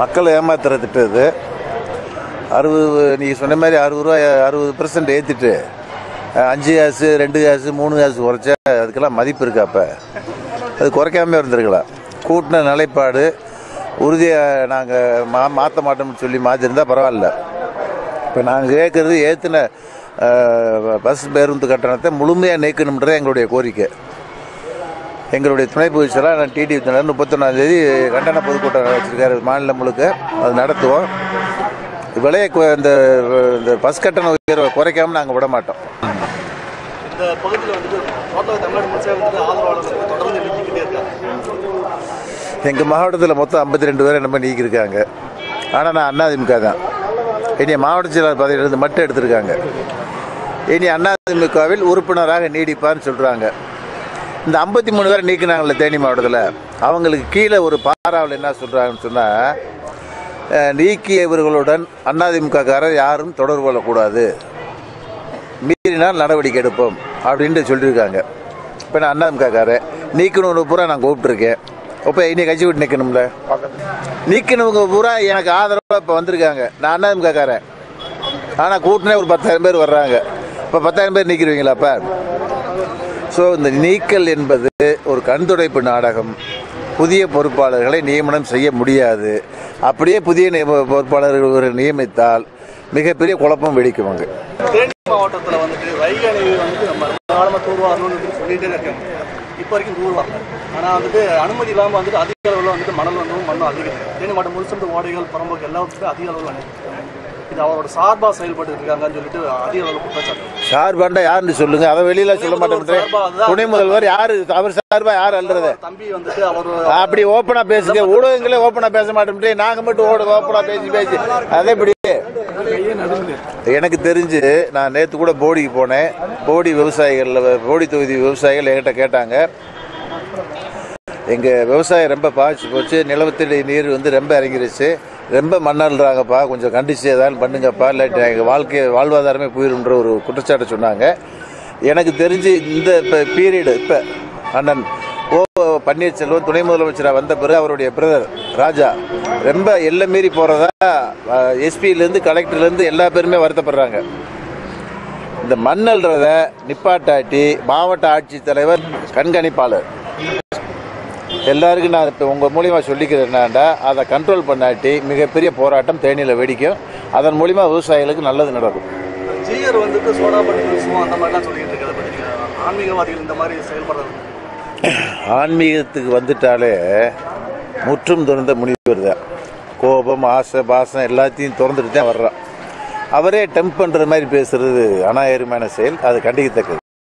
மக்களை ஏமாத்துற திட்டம் இது அறுபது நீங்கள் சொன்ன மாதிரி அறுபது ரூபா அறுபது பர்சன்ட் ஏற்றிட்டு அஞ்சு காசு ரெண்டு காசு மூணு காசு குறைச்சா அதுக்கெல்லாம் மதிப்பு இருக்கா அப்போ? அது குறைக்காம இருந்திருக்கலாம். கூட்டின நிலைப்பாடு உறுதியாக நாங்கள் மா மாற்ற மாட்டோம்னு சொல்லி மாற்றிருந்தா பரவாயில்ல. இப்போ நாங்கள் கேட்குறது ஏற்றின பஸ் பேருந்து கட்டணத்தை முழுமையாக நீக்கணும்ன்றது எங்களுடைய கோரிக்கை. எங்களுடைய துணை பொதுச்செயலாளர் நான் டிடி வித்தனர் முப்பத்தொன்னாந்தேதி கண்டன பொதுக்கூட்டம் வச்சிருக்காரு மாநிலம் முழுக்க. அது நடத்துவோம். விலையை இந்த இந்த பஸ் கட்டண உயர்வை குறைக்காம நாங்கள் விட மாட்டோம். எங்கள் மாவட்டத்தில் மொத்தம் ஐம்பத்தி ரெண்டு பேரை நம்ம நீக்கியிருக்காங்க. ஆனால் நான் அதிமுக தான். இனி மாவட்ட செயலாளர் பதவியிலிருந்து மட்டும் எடுத்திருக்காங்க. இனி அதிமுகவில் உறுப்பினராக நீடிப்பான்னு சொல்கிறாங்க இந்த ஐம்பத்தி மூணு பேரை நீக்கினாங்கல்ல தேனி மாவட்டத்தில் அவங்களுக்கு கீழே ஒரு பாராவில் என்ன சொல்கிறாங்கன்னு சொன்னால் நீக்கியவர்களுடன் அதிமுககாரர் யாரும் தொடர்பு கொள்ளக்கூடாது. மீறினால் நடவடிக்கை எடுப்போம் அப்படின்ட்டு சொல்லியிருக்காங்க. இப்போ நான் அண்ணாதிமுகக்காரன் நீக்கணும்னு பூரா நான் கூப்பிட்டுருக்கேன். இப்போ இனி கட்சி விட்டு நிற்கணும்ல நீக்கணுங்க பூரா எனக்கு ஆதரவாக இப்போ வந்திருக்காங்க. நான் அண்ணாதிமுகக்காரன். ஆனால் கூட்டினே ஒரு பத்தாயிரம் பேர் வர்றாங்க. இப்போ பத்தாயிரம் பேர் நீக்கிடுவீங்களா அப்போ? ஸோ இந்த நீக்கல் என்பது ஒரு கண்துடைப்பு நாடகம். புதிய பொறுப்பாளர்களை நியமனம் செய்ய முடியாது. அப்படியே புதிய நியம- பொறுப்பாளர்கள் நியமித்தால் மிகப்பெரிய குழப்பம் வெடிக்கும் அங்கே. தேனி மாவட்டத்தில் வந்துட்டு வைகை அணை நம்ம காலமாக தூர்வாரணும்னு சொல்லிட்டே இருக்காங்க. இப்போ வரைக்கும் தூர்வாங்க ஆனால் வந்துட்டு அனுமதி இல்லாமல் வந்துட்டு அதிக அளவில் வந்துட்டு மணல் வந்து மண்ணும் அதிகம். தேனி மாவட்டம் முழுசும் ஓடைகள் பரம்போக்கு எல்லாத்துக்கும் அதிக அளவில் இது அவரோட சார்பாக செயல்பட்டு இருக்காங்கன்னு சொல்லிட்டு அதிக குற்றச்சாட்டு. சார்பாண்டா யாருன்னு சொல்லுங்க. அதை வெளியில சொல்ல மாட்டேன். துணை முதல்வர் யாரு? அவர் சார்பா யார் அல்றது? தம்பி வந்துட்டு அவர் அப்படி ஓப்பனா பேசுங்க. ஊடகங்களே ஓப்பனா பேச மாட்டோம் நாங்க மட்டும் ஓட ஓப்பனா பேசி பேசி. அதே இப்படி. எனக்கு தெரிஞ்சு நான் நேத்து கூட போடிக்கு போனேன். போடி விவசாயிகள் போடி தொகுதி விவசாயிகள் என்கிட்ட கேட்டாங்க. எங்கள் விவசாயம் ரொம்ப பாதிச்சு போச்சு. நிலவத்தடி நீர் வந்து ரொம்ப இறங்கிருச்சு. ரொம்ப மண்ணல்றாங்கப்பா கொஞ்சம் கண்டிச்சு ஏதாவது பண்ணுங்கப்பா. இல்லாட்டி எங்கள் வாழ்க்கை வாழ்வாதாரமே போயிருன்ற ஒரு குற்றச்சாட்டை சொன்னாங்க. எனக்கு தெரிஞ்சு இந்த இப்போ பீரியடு இப்போ அண்ணன் ஓ பன்னீர்செல்வம் துணை முதலமைச்சராக வந்த பிறகு அவருடைய பிரதர் ராஜா ரொம்ப எல்லை மீறி போகிறதா எஸ்பியிலேருந்து கலெக்டர்லேருந்து எல்லா பேருமே வருத்தப்படுறாங்க. இந்த மண்ணல்றத நிப்பாட்டாட்டி மாவட்ட ஆட்சித்தலைவர் கண்காணிப்பாளர். எல்லாருக்கும் நான் இப்போ உங்கள் மூலியமா சொல்லிக்கிறது என்னன்னா அதை கண்ட்ரோல் பண்ணாட்டி மிகப்பெரிய போராட்டம் தேனியில் வெடிக்கும். அதன் மூலிமா விவசாயிகளுக்கு நல்லது நடக்கும். ஜிஆர் வந்துட்டு சோடா பண்ணி அந்த மாதிரிலாம் சொல்லிட்டு இருக்கிறத ஆன்மீகவாதிகள் இந்த மாதிரி செயல்படுறது ஆன்மீகத்துக்கு வந்துட்டாலே முற்றும் துறந்த முனிவர் தான். கோபம் ஆசை பாசம் எல்லாத்தையும் திறந்துட்டு தான் வர்றான். அவரே டெம்ப் பண்ணுற மாதிரி பேசுறது அநாயகரமான செயல் அது கண்டிக்கத்தக்கது.